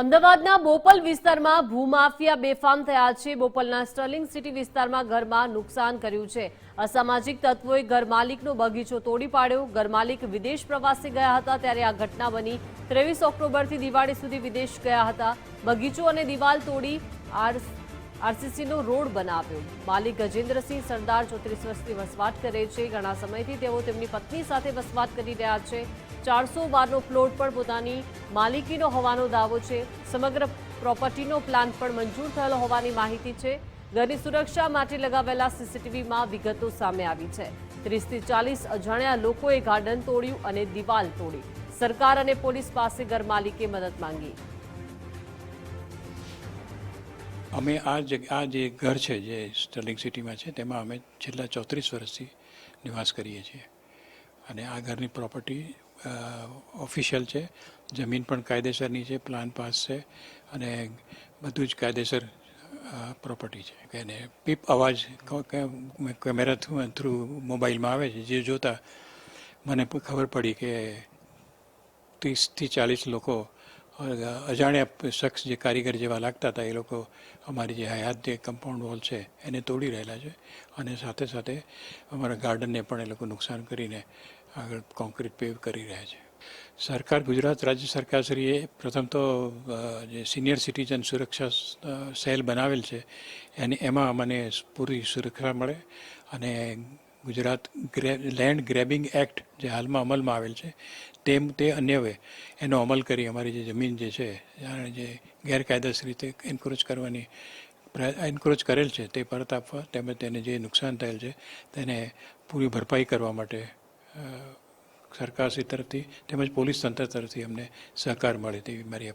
અમદાવાદના બોપલ વિસ્તારમાં ભૂમાફિયા બેફામ થયા છે. બોપલના સ્ટર્લિંગ સિટી વિસ્તારમાં ઘરમાં નુકસાન કર્યું છે. અસામાજિક તત્વોએ ઘરમાલિકનો બગીચો તોડી પાડ્યો. ઘરમાલિક વિદેશ પ્રવાસે ગયા હતા ત્યારે આ ઘટના બની. ત્રેવીસ ઓક્ટોબરથી દિવાળી સુધી વિદેશ ગયા હતા. બગીચો અને દિવાલ તોડી આર આરસીસીનો રોડ બનાવ્યો. માલિક ગજેન્દ્રસિંહ સરદાર ચોત્રીસ વર્ષથી વસવાટ કરે છે. ઘણા સમયથી તેઓ તેમની પત્ની સાથે વસવાટ કરી રહ્યા છે. ચારસો બારનો પ્લોટ પણ પોતાની માલિકીનો હોવાનો દાવો છે. સમગ્ર પ્રોપર્ટીનો પ્લાન પણ મંજૂર થયેલો હોવાની માહિતી છે. ઘરની સુરક્ષા માટે લગાવેલા સીસીટીવીમાં વિગતો સામે આવી છે. ત્રીસથી ચાલીસ અજાણ્યા લોકોએ ગાર્ડન તોડ્યું અને દિવાલ તોડી. સરકાર અને પોલીસ પાસે ઘર માલિકે મદદ માંગી. અમે આ જે આ જે ઘર છે જે સ્ટર્લિંગ સિટીમાં છે, તેમાં અમે છેલ્લા ચોત્રીસ વર્ષથી નિવાસ કરીએ છીએ. અને આ ઘરની પ્રોપર્ટી ઓફિશિયલ છે. જમીન પણ કાયદેસરની છે પ્લાન પાસ છે અને બધું જ કાયદેસર પ્રોપર્ટી છે. એને પીપ અવાજ કેમેરા થ્રુ થ્રુ મોબાઈલમાં આવે છે. જે જોતાં મને ખબર પડી કે ત્રીસથી ચાલીસ લોકો અજાણ્યા શખ્સ જે કારીગર જેવા લાગતા હતા, એ લોકો અમારી જે હયાત જે કમ્પાઉન્ડ વોલ છે, એને તોડી રહેલા છે. અને સાથે સાથે અમારા ગાર્ડનને પણ એ લોકો નુકસાન કરીને આગળ કોન્ક્રીટ પેવ કરી રહ્યા છે. સરકાર, ગુજરાત રાજ્ય સરકારશ્રીએ પ્રથમ તો જે સિનિયર સિટીઝન સુરક્ષા સેલ બનાવેલ છે, એની, એમાં અમને પૂરી સુરક્ષા મળે અને ગુજરાત ગ્રે લેન્ડ ગ્રેબિંગ એક્ટ જે હાલમાં અમલમાં આવેલ છે, તેમ, તે અન્યવે એનો અમલ કરી અમારી જે જમીન જે છે જે ગેરકાયદેસર રીતે એન્કરેજ કરવાની એન્કરેજ કરેલ છે, તે પરત આપવા, તેમજ તેને જે નુકસાન થયેલ છે, તેને પૂરી ભરપાઈ કરવા માટે અ, સરકારશ્રી તરફથી તેમજ પોલીસ તંત્ર તરફથી અમને સહકાર મળે તેવી મારી